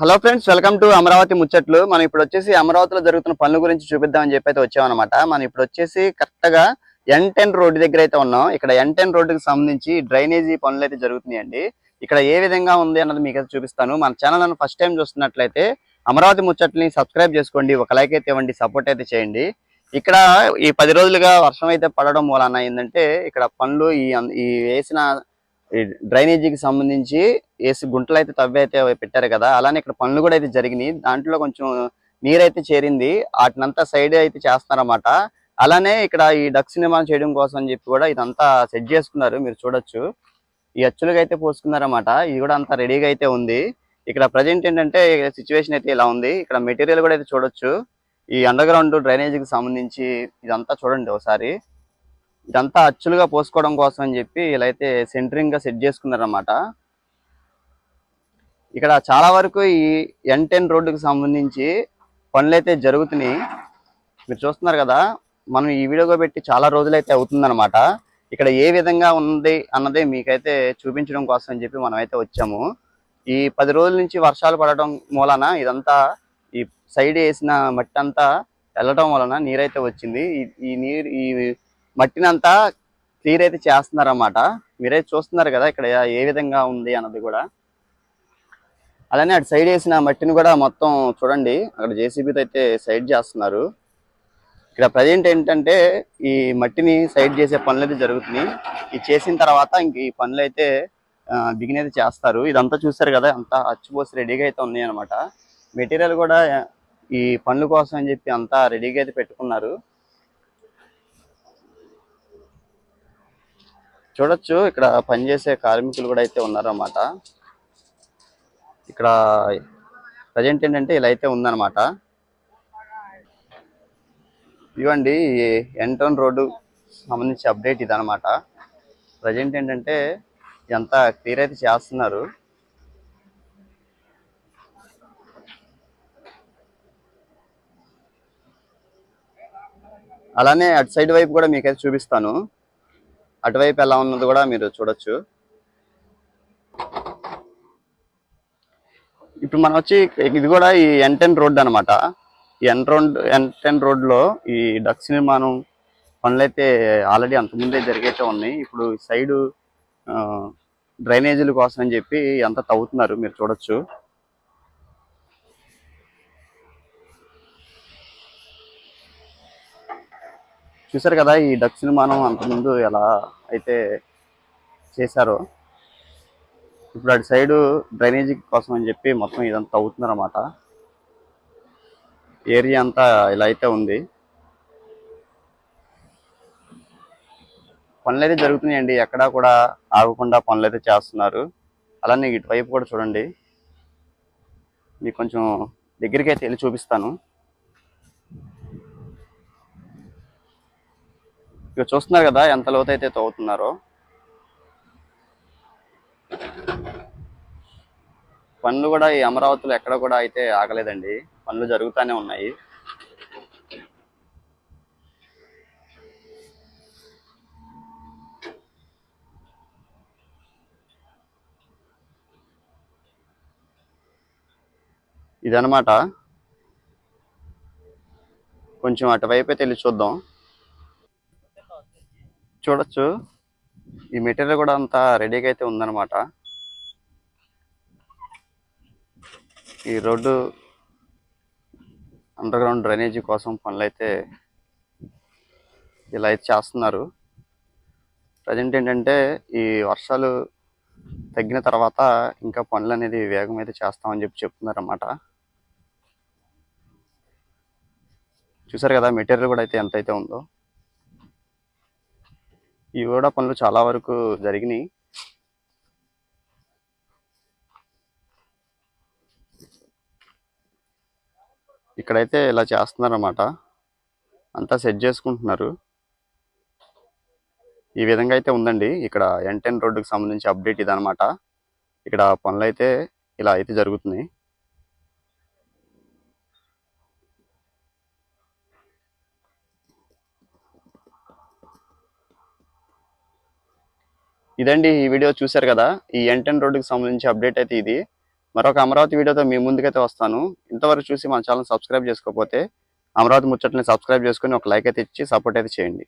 Hello friends welcome to Amaravati ముచ్చట్లు. మనం ఇప్పుడు వచ్చేసి అమరావతిలో జరుగుతున్న పనుల గురించి చూపిద్దామని చెప్పి అయితే వచ్చామన్నమాట. మనం ఇప్పుడు వచ్చేసి కరెక్ట్గా ఎన్ టెన్ రోడ్డు దగ్గర అయితే ఉన్నాం. ఇక్కడ ఎన్ టెన్ రోడ్డుకి సంబంధించి డ్రైనేజీ పనులు అయితే జరుగుతున్నాయండి. ఇక్కడ ఏ విధంగా ఉంది అన్నది మీకు అయితే చూపిస్తాను. మన ఛానల్ ఫస్ట్ టైం చూస్తున్నట్లయితే అమరావతి ముచ్చట్ని సబ్స్క్రైబ్ చేసుకోండి. ఒక లైక్ అయితే ఇవ్వండి సపోర్ట్ అయితే చేయండి. ఇక్కడ ఈ పది రోజులుగా వర్షం అయితే పడడం మూలాన ఏంటంటే ఇక్కడ పనులు ఈ ఈ వేసిన ఈ డ్రైనేజీకి సంబంధించి వేసి గుంటలు అయితే తవ్వి అయితే పెట్టారు కదా అలానే ఇక్కడ పనులు కూడా అయితే జరిగినాయి. దాంట్లో కొంచెం నీరైతే చేరింది. వాటినంతా సైడ్ అయితే చేస్తున్నారన్నమాట. అలానే ఇక్కడ ఈ డక్స్ నిర్మాణం చేయడం కోసం అని చెప్పి కూడా ఇదంతా సెట్ చేసుకున్నారు. మీరు చూడొచ్చు. ఈ అచ్చులుగా అయితే పోసుకున్నారన్నమాట. ఇది కూడా అంతా రెడీగా అయితే ఉంది. ఇక్కడ ప్రజెంట్ ఏంటంటే సిచ్యువేషన్ అయితే ఇలా ఉంది. ఇక్కడ మెటీరియల్ కూడా అయితే చూడొచ్చు. ఈ అండర్ గ్రౌండ్ డ్రైనేజీకి సంబంధించి ఇదంతా చూడండి ఒకసారి. ఇదంతా అచ్చులుగా పోసుకోవడం కోసం అని చెప్పి ఇలా అయితే సెంటరింగ్గా సెట్ చేసుకున్నారన్నమాట. ఇక్కడ చాలా వరకు ఈ ఎన్ టెన్ రోడ్డుకు సంబంధించి పనులైతే జరుగుతున్నాయి. మీరు చూస్తున్నారు కదా మనం ఈ వీడియోగా పెట్టి చాలా రోజులైతే అవుతుందన్నమాట. ఇక్కడ ఏ విధంగా ఉంది అన్నదే మీకైతే చూపించడం కోసం అని చెప్పి మనం అయితే వచ్చాము. ఈ పది రోజుల నుంచి వర్షాలు పడటం మూలన ఇదంతా ఈ సైడ్ వేసిన మట్టి అంతా వెళ్ళటం వలన నీరైతే వచ్చింది. ఈ- నీరు ఈ మట్టిని అంతా క్లియర్ అయితే చేస్తున్నారన్నమాట. మీరైతే చూస్తున్నారు కదా ఇక్కడ ఏ విధంగా ఉంది అన్నది కూడా. అలానే అటు సైడ్ వేసిన మట్టిని కూడా మొత్తం చూడండి. అక్కడ జేసీబీతో అయితే సైడ్ చేస్తున్నారు. ఇక్కడ ప్రజెంట్ ఏంటంటే ఈ మట్టిని సైడ్ చేసే పనులు అయితే జరుగుతున్నాయి. ఇది చేసిన తర్వాత ఇంక ఈ పనులు అయితే బిగిన్ అయితే చేస్తారు. ఇదంతా చూస్తారు కదా అంతా అచ్చిపోసి రెడీగా అయితే ఉన్నాయి అనమాట మెటీరియల్ కూడా ఈ పనుల కోసం అని చెప్పి అంతా రెడీగా అయితే పెట్టుకున్నారు. చూడొచ్చు ఇక్కడ పనిచేసే కార్మికులు కూడా అయితే ఉన్నారన్నమాట. ఇక్కడ ప్రజెంట్ ఏంటంటే ఇలా అయితే ఉందన్నమాట. ఇవ్వండి ఎంటోన్ రోడ్డు సంబంధించి అప్డేట్ ఇదనమాట ప్రజెంట్ ఏంటంటే ఇదంతా క్లియర్ అయితే చేస్తున్నారు. అలానే అటు సైడ్ వైపు కూడా మీకైతే చూపిస్తాను. అటువైపు ఎలా ఉన్నది కూడా మీరు చూడొచ్చు. ఇప్పుడు మనం వచ్చి ఇది కూడా ఈ ఎన్ టెన్ రోడ్ అనమాట ఈ ఎన్ రోడ్ ఎన్ టెన్ రోడ్లో ఈ డక్స్ నిర్మాణం పనులైతే ఆల్రెడీ అంతకుముందే జరిగైతే ఉన్నాయి. ఇప్పుడు సైడ్ డ్రైనేజీల కోసం అని చెప్పి అంతా తవ్వుతున్నారు. మీరు చూడొచ్చు. చూసారు కదా ఈ డక్స్ నిర్మాణం అంతకుముందు ఎలా అయితే చేశారో? ఇప్పుడు అటు సైడ్ డ్రైనేజీ కోసం అని చెప్పి మొత్తం ఇదంతా తవ్వుతున్నారు అన్నమాట ఏరియా అంతా ఇలా అయితే ఉంది. పనులు అయితే జరుగుతున్నాయండి. ఎక్కడా కూడా ఆగకుండా పనులు అయితే చేస్తున్నారు. అలానే ఇటువైపు కూడా చూడండి. మీకు కొంచెం దగ్గరికి అయితే వెళ్ళి చూపిస్తాను. ఇక చూస్తున్నారు కదా ఎంత లోతు అయితే తవ్వుతున్నారో. పనులు కూడా ఈ అమరావతిలో ఎక్కడ కూడా అయితే ఆగలేదండి. పనులు జరుగుతూనే ఉన్నాయి. ఇదనమాట కొంచెం అటువైపు అయితే చూద్దాం. చూడొచ్చు. ఈ మెటీరియల్ కూడా అంతా రెడీగా అయితే ఉందన్నమాట. ఈ రోడ్డు అండర్ గ్రౌండ్ డ్రైనేజీ కోసం పనులు అయితే ఇలా అయితే చేస్తున్నారు. ప్రజెంట్ ఏంటంటే ఈ వర్షాలు తగ్గిన తర్వాత ఇంకా పనులు అనేది వేగం అయితే చేస్తామని చెప్పి చెప్తున్నారు అన్నమాట చూసారు కదా మెటీరియల్ కూడా అయితే ఎంత అయితే ఉందో. ఈ కూడా పనులు చాలా వరకు జరిగినాయి. ఇక్కడైతే ఇలా చేస్తున్నారన్నమాట. అంతా సెట్ చేసుకుంటున్నారు. ఈ విధంగా అయితే ఉందండి. ఇక్కడ ఎన్ టెన్ రోడ్డుకి సంబంధించి అప్డేట్ ఇదనమాట ఇక్కడ పనులు అయితే ఇలా అయితే జరుగుతున్నాయి. ఇదండి ఈ వీడియో చూశారు కదా? ఈ ఎన్ టెన్ రోడ్డుకి సంబంధించి అప్డేట్ అయితే ఇది. మరొక అమరావతి వీడియోతో మీ ముందుకైతే వస్తాను. ఇంతవరకు చూసి మన ఛానల్ సబ్స్క్రైబ్ చేసుకోకపోతే అమరావతి ముచ్చట్ని సబ్స్క్రైబ్ చేసుకొని ఒక లైక్ అయితే ఇచ్చి సపోర్ట్ అయితే చేయండి.